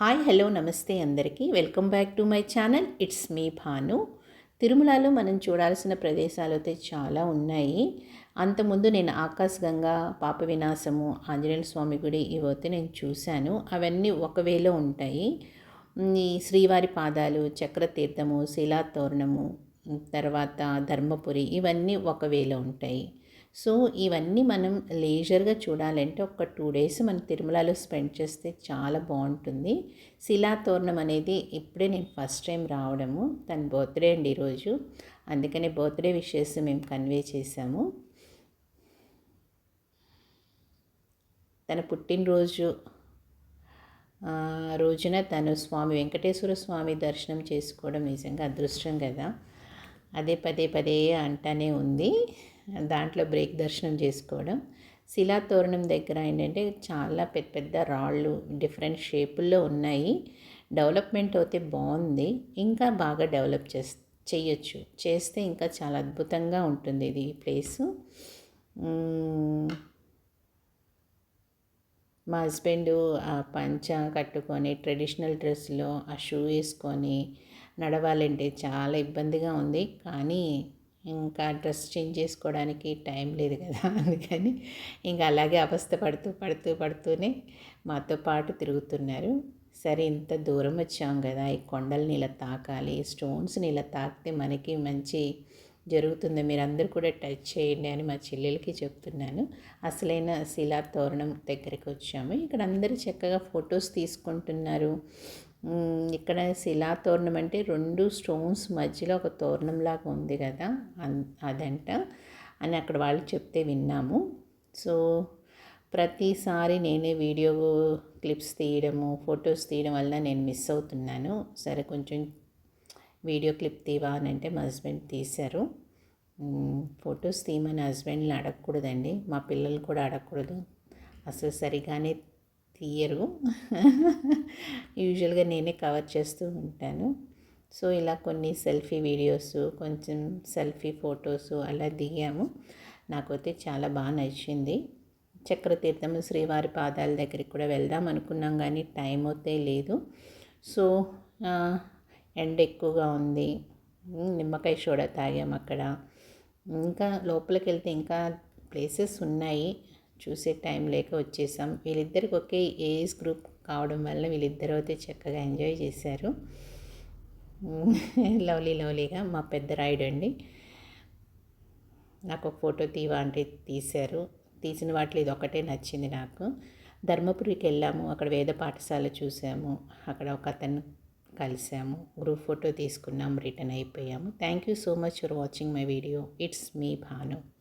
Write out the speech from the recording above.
Hi hello నమస్తే అందరికీ. Welcome back to my channel. It's me Bhanu. తిరుమలలో మనం చూడాల్సిన ప్రదేశాలు అయితే చాలా ఉన్నాయి. అంతకుముందు నేను ఆకాశగంగా పాప వినాశము ఆంజనేయ స్వామి గుడి ఇవైతే నేను చూశాను. అవన్నీ ఒకవేళ ఉంటాయి. ఈ శ్రీవారి పాదాలు చక్రతీర్థము శిలాతోరణము తర్వాత ధర్మపురి ఇవన్నీ ఒకవేళ ఉంటాయి. సో ఇవన్నీ మనం లేజర్గా చూడాలంటే ఒక టూ డేస్ మన తిరుమలలో స్పెండ్ చేస్తే చాలా బాగుంటుంది. శిలాతోరణం అనేది ఇప్పుడే నేను ఫస్ట్ టైం రావడము తన బర్త్డే అండి ఈరోజు. అందుకనే బర్త్డే విషెస్ మేము కన్వే చేశాము. తన పుట్టినరోజు రోజున తను స్వామి వెంకటేశ్వర స్వామి దర్శనం చేసుకోవడం నిజంగా అదృష్టం కదా. అదే పదే పదే అంటానే ఉంది. దాంట్లో బ్రేక్ దర్శనం చేసుకోవడం. శిలాతోరణం దగ్గర ఏంటంటే చాలా పెద్ద పెద్ద రాళ్ళు డిఫరెంట్ షేపుల్లో ఉన్నాయి. డెవలప్మెంట్ అయితే బాగుంది. ఇంకా బాగా డెవలప్ చేస్ చేయొచ్చు. చేస్తే ఇంకా చాలా అద్భుతంగా ఉంటుంది ఇది ఈ ప్లేసు. మా హస్బెండ్ ఆ పంచ కట్టుకొని ట్రెడిషనల్ డ్రెస్లో ఆ షూ వేసుకొని నడవాలంటే చాలా ఇబ్బందిగా ఉంది. కానీ ఇంకా డ్రెస్ చేంజ్ చేసుకోవడానికి టైం లేదు కదా అందుకని ఇంకా అలాగే అవస్థ పడుతూ పడుతూ పడుతూనే మాతో పాటు తిరుగుతున్నారు. సరే ఇంత దూరం వచ్చాం కదా ఈ కొండల్ని ఇలా తాకాలి స్టోన్స్ని ఇలా తాకితే మనకి మంచి జరుగుతుంది. మీరు అందరూ కూడా టచ్ చేయండి అని మా చెల్లెలకి చెప్తున్నాను. అసలైన శిలా తోరణం దగ్గరికి వచ్చాము. ఇక్కడ అందరూ చక్కగా ఫొటోస్ తీసుకుంటున్నారు. ఇక్కడ శిలా తోరణం అంటే రెండు స్టోన్స్ మధ్యలో ఒక తోరణంలాగా ఉంది కదా అదంట. అని అక్కడ వాళ్ళు చెప్తే విన్నాము. సో ప్రతిసారి నేనే వీడియో క్లిప్స్ తీయడము ఫొటోస్ తీయడం వల్ల నేను మిస్ అవుతున్నాను. సరే కొంచెం వీడియో క్లిప్ తీవా అని అంటే మా హస్బెండ్ తీశారు. ఫొటోస్ తీయమని హస్బెండ్ని అడగకూడదండి. మా పిల్లలు కూడా అడగకూడదు. అసలు సరిగానే తీయరు. యూజువల్గా నేనే కవర్ చేస్తూ ఉంటాను. సో ఇలా కొన్ని సెల్ఫీ వీడియోస్ కొంచెం సెల్ఫీ ఫొటోస్ అలా దిగాము. నాకైతే చాలా బాగా నచ్చింది. చక్రతీర్థం శ్రీవారి పాదాల దగ్గరికి కూడా వెళ్దాం అనుకున్నాం కానీ టైం అయితే లేదు. సో ఎండ ఎక్కువగా ఉంది. నిమ్మకాయ సోడా తాగాం అక్కడ. ఇంకా లోపలికి వెళ్తే ఇంకా ప్లేసెస్ ఉన్నాయి. చూసే టైం లేక వచ్చేసాం. వీళ్ళిద్దరికి ఒకే ఏజ్ గ్రూప్ కావడం వల్ల వీళ్ళిద్దరూ అయితే చక్కగా ఎంజాయ్ చేశారు. లవ్లీ లవ్లీగా మా పెద్ద రాయుడు అండి. నాకు ఒక ఫోటో తీవా అంటే తీశారు. తీసిన వాటిలో ఇది ఒకటే నచ్చింది నాకు. ధర్మపురికి వెళ్ళాము. అక్కడ వేద పాఠశాల చూసాము. అక్కడ ఒక అతను కలిసాము. గ్రూప్ ఫోటో తీసుకున్నాము రిటర్న్ అయిపోయాము. Thank you so much for watching my video it's me Bhanu